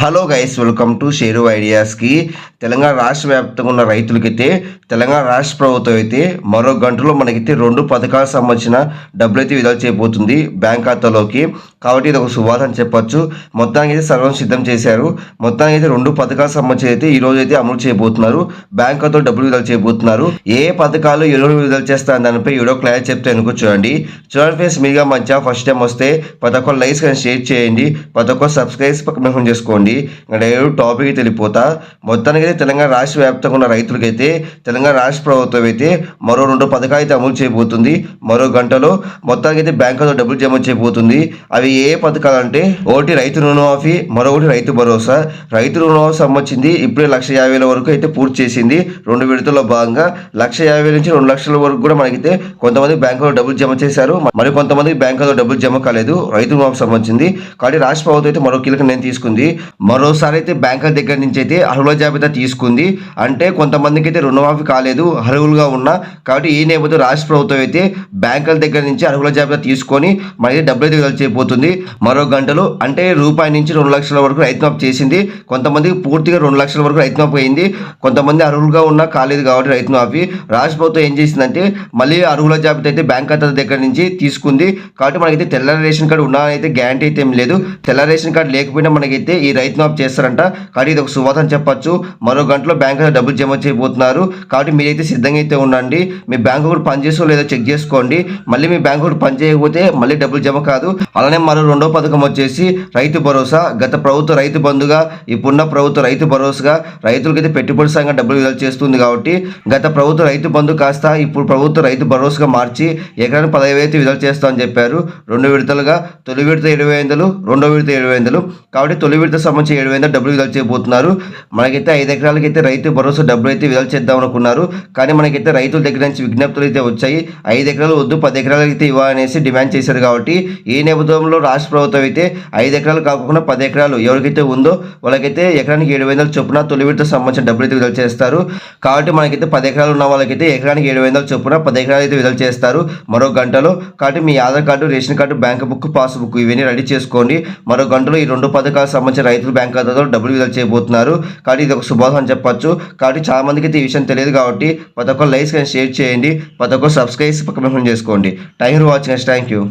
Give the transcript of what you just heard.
Hello guys welcome to Sheru ఐడియాస్కి Telangana రాష్ట్ర వ్యాప్తంగా ఉన్న రైతులకైతే తెలంగాణ రాష్ట్ర ప్రభుత్వం అయితే మరో గంటలో మనకైతే రెండు పథకాలకు సంబంధించిన డబ్బులు అయితే విడుదల చేయబోతుంది బ్యాంక్ ఖాతాలోకి. కాబట్టి ఇది ఒక శుభార్త అని చెప్పొచ్చు. మొత్తానికి అయితే సర్వం సిద్ధం చేశారు. మొత్తానికి అయితే రెండు పథకాలకు సంబంధించి అయితే ఈ రోజు అయితే అమలు చేయబోతున్నారు. బ్యాంక్ ఖాతాలో డబ్బులు విడుదల చేయబోతున్నారు. ఏ పథకాలు ఏ రోజు విడుదల చేస్తారని దానిపై ఏడో క్లారిటీ చెప్తే అనుకో చూడండి. చూడండి ఫ్రెండ్స్ మీగా మంచిగా ఫస్ట్ టైం వస్తే ప్రతి లైక్స్ కానీ షేర్ చేయండి. పదకొండు ఒక్కరు సబ్స్క్రైబ్ పక్కన మెన్షన్ ఉంది. ఇంకా డైరెక్ట్ టాపిక్ తెలిపోతా మొత్తానికి అయితే తెలంగాణ రాష్ట్ర వ్యాప్తంగా ఉన్న రైతులకైతే తెలంగాణ రాష్ట్ర ప్రభుత్వం అయితే మరో రెండు పథకాలు అయితే అమలు చేయబోతుంది. మరో గంటలో మొత్తానికి అయితే బ్యాంకులో డబ్బులు జమ చేయబోతుంది. అవి ఏ పథకాలు అంటే ఒకటి రైతు రుణమాఫీ మరొకటి రైతు భరోసా. రైతు రుణమాఫీ సంబంధించింది ఇప్పుడే లక్ష యాభై వరకు అయితే పూర్తి చేసింది. రెండు విడతల్లో భాగంగా లక్ష యాభై నుంచి రెండు లక్షల వరకు కూడా మనకైతే కొంతమంది బ్యాంకులో డబ్బులు జమ చేశారు. మరి కొంతమంది బ్యాంకులో డబ్బులు జమ కాలేదు. రైతు రుణమాఫీ సంబంధించింది. కాబట్టి రాష్ట్ర ప్రభుత్వం అయితే మరో కీలక నిర్ణయం తీసుకుంది. మరోసారి అయితే బ్యాంకుల దగ్గర నుంచి అయితే అర్హుల జాబితా తీసుకుంది. అంటే కొంతమందికి అయితే రుణమాఫీ కాలేదు అర్హులుగా ఉన్నా. కాబట్టి ఈ నేపథ్యంలో రాష్ట్ర ప్రభుత్వం అయితే బ్యాంకుల దగ్గర నుంచి అర్హుల జాబితా తీసుకొని మనకి డబ్బులు అయితే విడుదల చేయబోతుంది మరో గంటలు అంటే రూపాయి నుంచి రెండు లక్షల వరకు రైతుమాఫ్ చేసింది. కొంతమందికి పూర్తిగా రెండు లక్షల వరకు రైతుమాఫీ అయింది. కొంతమంది అర్హులుగా ఉన్నా కాలేదు కాబట్టి రైతు మాఫీ. రాష్ట్ర ప్రభుత్వం ఏం చేసిందంటే మళ్ళీ అర్హుల జాబితా అయితే బ్యాంక్ ఖాతా దగ్గర నుంచి తీసుకుంది. కాబట్టి మనకైతే తెల్ల రేషన్ కార్డు ఉన్నా అయితే గ్యారంటీ అయితే ఏం లేదు. తెల్ల రేషన్ కార్డు లేకపోయినా మనకైతే ఈ రైతు మాఫ్ చేస్తారంట. కాబట్టి ఇది ఒక శుభాతం చెప్పొచ్చు. మరో గంటలో బ్యాంక్ డబ్బులు జమ చేయబోతున్నారు. కాబట్టి మీరైతే సిద్ధంగా అయితే ఉండండి. మీ బ్యాంక్ కూడా పనిచేసో లేదో చెక్ చేసుకోండి. మళ్ళీ మీ బ్యాంక్ కూడా పని చేయకపోతే మళ్ళీ డబ్బులు జమ కాదు. అలానే మరో రెండో పథకం వచ్చేసి రైతు భరోసా. గత ప్రభుత్వ రైతు బంధుగా ఇప్పుడున్న ప్రభుత్వ రైతు భరోసాగా రైతులకైతే పెట్టుబడి సంఘం డబ్బులు విడుదల చేస్తుంది కాబట్టి గత ప్రభుత్వ రైతు బంధు కాస్త ఇప్పుడు ప్రభుత్వ రైతు భరోసాగా మార్చి ఎకరానికి పదహైదు అయితే విడుదల చేస్తామని చెప్పారు. రెండు విడతలుగా తొలి విడత ఇరవై ఐదులు రెండో విడత ఇరవై ఐదులు కాబట్టి తొలి విడత సంబంధించి ఏడు వేల డబ్బులు విడుదల చేయబోతున్నారు. మనకైతే ఐదు ఎకరాలకైతే రైతు భరోసా డబ్బులు అయితే విడుదల చేద్దాం అనుకున్నారు. కానీ మనకైతే రైతుల దగ్గర నుంచి విజ్ఞప్తులు అయితే వచ్చాయి. ఐదు ఎకరాలు వద్దు పది ఎకరాలు అయితే ఇవ్వాలనేసి డిమాండ్ చేశారు కాబట్టి ఈ నేపథ్యంలో రాష్ట్ర ప్రభుత్వం అయితే ఐదు ఎకరాలు కాకుండా పది ఎకరాలు ఎవరికైతే ఉందో వాళ్ళకైతే ఎకరానికి ఏడు వందలు చొప్పున తొలి విడత సంబంధించిన డబ్బులు అయితే విడుదల చేస్తారు. కాబట్టి మనకైతే పది ఎకరాలు ఉన్న వాళ్ళకైతే ఎకరానికి ఏడు వందలు చొప్పున పది ఎకరాలు అయితే విడుదల చేస్తారు మరో గంటలో. కాబట్టి మీ Aadhaar card ration card bank book pass book ఇవన్నీ రెడీ చేసుకోండి. మరో గంటలో ఈ రెండు పథకాలకు సంబంధించిన రైతులు బ్యాంక్ ఖాతాలో డబ్బులు విడుదల చేయబోతున్నారు. కాబట్టి ఇది ఒక శుభాసం అని చెప్పొచ్చు. కాబట్టి చాలా మందికి అయితే ఈ విషయం తెలియదు కాబట్టి ప్రతి ఒక్కరు లైక్స్ కానీ షేర్ చేయండి. ప్రతి ఒక్కరు సబ్స్క్రైబ్ పక్కన చేసుకోండి. Thank you for watching thank you.